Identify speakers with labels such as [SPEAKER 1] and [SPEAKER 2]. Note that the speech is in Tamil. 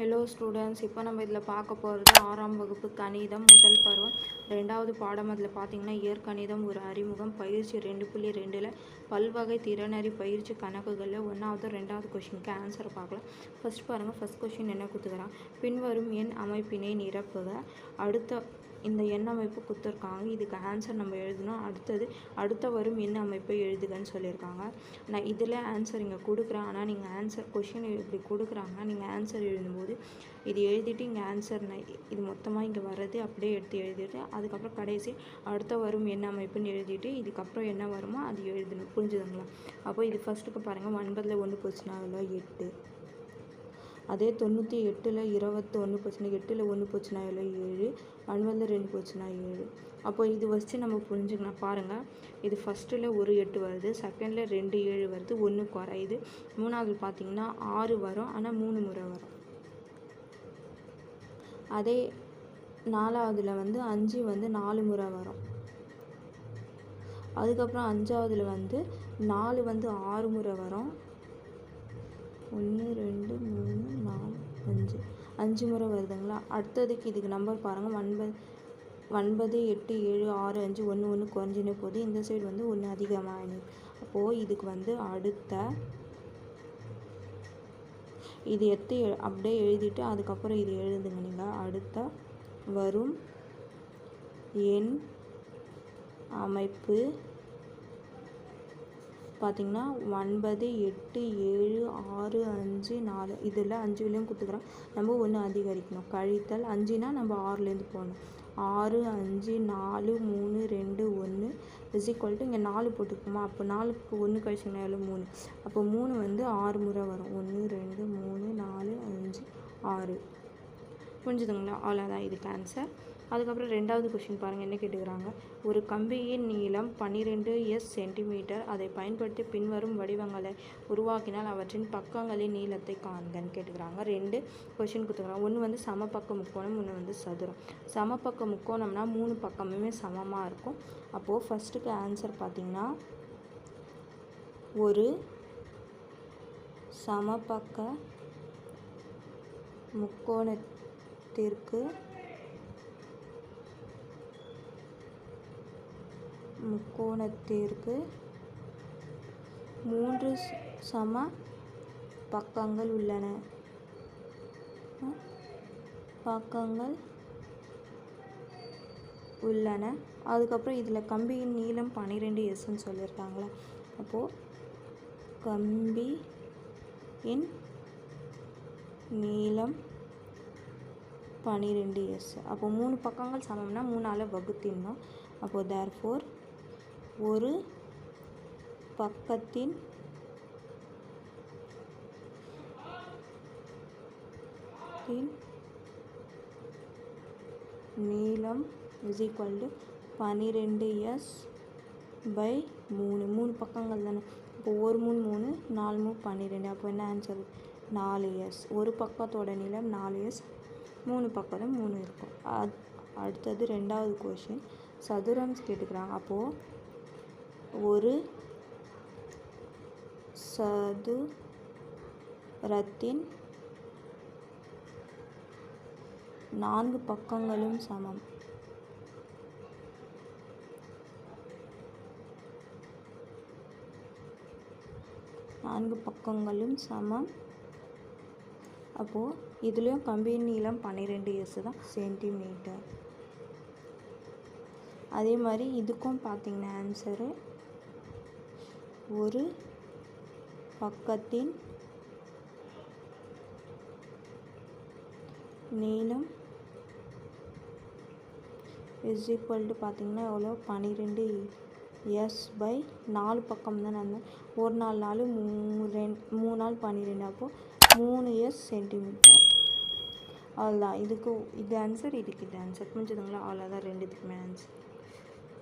[SPEAKER 1] ஹலோ ஸ்டூடெண்ட்ஸ் இப்போ நம்ம இதில் பார்க்க போகிறது ஆறாம் வகுப்பு கணிதம் முதல் பருவம். ரெண்டாவது பாடம் அதில் பார்த்தீங்கன்னா இயற்கணிதம் ஒரு அறிமுகம் பயிற்சி ரெண்டு புள்ளி ரெண்டில் பல்வகை திறனறி பயிற்சி கணக்குகளில் ஒன்றாவது ரெண்டாவது கொஷினுக்கு ஆன்சர் பார்க்கலாம். ஃபர்ஸ்ட் பாருங்கள் ஃபர்ஸ்ட் கொஷின் என்ன கொடுத்துக்கிறான் பின்வரும் எண் அமைப்பினை நிரப்புக. அடுத்த இந்த எண் அமைப்பு கொடுத்துருக்காங்க. இதுக்கு ஆன்சர் நம்ம எழுதணும். அடுத்தது அடுத்த வரும் எண் அமைப்பை எழுதுகன்னு சொல்லியிருக்காங்க. நான் இதில் ஆன்சர் இங்கே கொடுக்குறேன். ஆனால் நீங்கள் ஆன்சர் கொஷின் இப்படி கொடுக்குறாங்க. நீங்கள் ஆன்சர் எழுதும்போது இது எழுதிட்டு இங்கே ஆன்சர் நான் இது மொத்தமாக இங்கே வர்றது அப்படியே எடுத்து எழுதிட்டு அதுக்கப்புறம் கடைசி அடுத்த வரும் எண் அமைப்புன்னு எழுதிட்டு இதுக்கப்புறம் என்ன வருமோ அது எழுதணும். புரிஞ்சுதுங்களா? அப்போ இது ஃபஸ்ட்டுக்கு பாருங்கள் ஒன்பதில் ஒன்று போச்சுன்னா அதில் எட்டு. அதே தொண்ணூற்றி எட்டில் இருபத்தி ஒன்று போச்சுன்னா எட்டில் ஒன்று போச்சுன்னா எவ்வளோ ஏழு ஒன்பதில் ரெண்டு போச்சுன்னா ஏழு. அப்போ இது வச்சு நம்ம புரிஞ்சுக்கலாம் பாருங்கள் இது ஃபஸ்ட்டில் ஒரு எட்டு வருது செகண்டில் ரெண்டு ஏழு வருது ஒன்று குறையுது மூணாவது பார்த்தீங்கன்னா ஆறு வரும் ஆனால் மூணு முறை வரும். அதே நாலாவதில் வந்து அஞ்சு வந்து நாலு முறை வரும். அதுக்கப்புறம் அஞ்சாவதில் வந்து நாலு வந்து ஆறு முறை வரும். ஒன்று ரெண்டு மூணு நாலு அஞ்சு. அஞ்சு முறை வருதுங்களா? அடுத்ததுக்கு இதுக்கு நம்பர் பாருங்கள் ஒன்பது ஒன்பது எட்டு ஏழு ஆறு அஞ்சு ஒன்று ஒன்று குறைஞ்சினே போது இந்த சைடு வந்து ஒன்று அதிகமாக அப்போது இதுக்கு வந்து அடுத்த இது எடுத்து அப்படியே எழுதிட்டு அதுக்கப்புறம் இது எழுதுங்க நீங்கள் அடுத்த வரும் எண் அமைப்பு பார்த்தீங்கன்னா ஒன்பது எட்டு ஏழு ஆறு அஞ்சு நாலு. இதில் அஞ்சு விலையும் கொடுத்துக்கிறோம். நம்ம ஒன்று அதிகரிக்கணும். கழித்தல் அஞ்சுனா நம்ம ஆறுலேருந்து போகணும் ஆறு அஞ்சு நாலு மூணு ரெண்டு ஒன்று இஸ் ஈக்குவல் டு இங்கே நாலு போட்டுக்கோமா? அப்போ நாலுக்கு ஒன்று கழிச்சிங்கன்னா எவ்வளோ மூணு. அப்போ மூணு வந்து ஆறு முறை வரும். ஒன்று ரெண்டு மூணு நாலு அஞ்சு ஆறு. புரிஞ்சுதுங்களா? அவ்வளோதான் இதுக்கு ஆன்சர் அதுக்கப்புறம் ரெண்டாவது கொஷின் பாருங்கள் என்ன கேட்டுக்கிறாங்க? ஒரு கம்பியின் நீளம் பன்னிரெண்டு எஸ் சென்டிமீட்டர் அதை பயன்படுத்தி பின்வரும் வடிவங்களை உருவாக்கினால் அவற்றின் பக்கங்களின் நீளத்தை காண்கன்னு கேட்டுக்கிறாங்க. ரெண்டு கொஷின் கொடுத்துக்கிறாங்க ஒன்று வந்து சமபக்க முக்கோணம் ஒன்று வந்து சதுரம். சமபக்க முக்கோணம்னா மூணு பக்கமுமே சமமாக இருக்கும். அப்போது ஃபஸ்ட்டுக்கு ஆன்சர் பார்த்திங்கன்னா ஒரு சமபக்க முக்கோணத்திற்கு முக்கோணத்திற்கு மூன்று சம பக்கங்கள் உள்ளன. பக்கங்கள் உள்ளன. அதுக்கப்புறம் இதில் கம்பியின் நீளம் பன்னிரெண்டு எஸ்ன்னு சொல்லியிருக்காங்களே. அப்போது கம்பி இன் நீளம் பன்னிரெண்டு எஸ் அப்போது மூணு பக்கங்கள் சமம்னா மூணால் வகுத்தின்னோம் அப்போது தேர்ஃபோர் ஒரு பக்கத்தின் நீளம் இஸ் ஈக்குவல் டு பன்னிரெண்டு எஸ் பை மூணு. மூணு பக்கங்கள் தானே. இப்போ ஒரு மூணு மூணு நாலு மூணு பன்னிரெண்டு அப்போ என்ன ஆன்சர் நாலு எஸ் ஒரு பக்கத்தோட நீளம் நாலு எஸ் மூணு பக்கத்தில் மூணு இருக்கும். அது அடுத்தது ரெண்டாவது கொஷின் சதுரம் கேட்டுக்கிறாங்க. அப்போது ஒரு சதுரத்தின் நான்கு பக்கங்களும் சமம். நான்கு பக்கங்களும் சமம். அப்போது இதுலேயும் கம்பி நீளம் பன்னிரெண்டு எஸ் தான் சென்டிமீட்டர் அதே மாதிரி இதுக்கும் பார்த்தீங்கன்னா ஆன்சரு ஒரு பக்கத்தின் நீளம் இஸ் பார்த்தீங்கன்னா எவ்வளோ பன்னிரெண்டு எஸ் பை நாலு பக்கம் தான் நான் ஒரு நாலு நாலு மூ ரெண்டு மூணு நாள் பன்னிரெண்டு அப்போது மூணு எஸ் சென்டிமீட்டர் அவ்வளோதான் இதுக்கு இது ஆன்சர் இதுக்கு இது ஆன்சர் புரிஞ்சுதுங்களா? அவ்வளோதான் ரெண்டுத்துக்குமே ஆன்சர்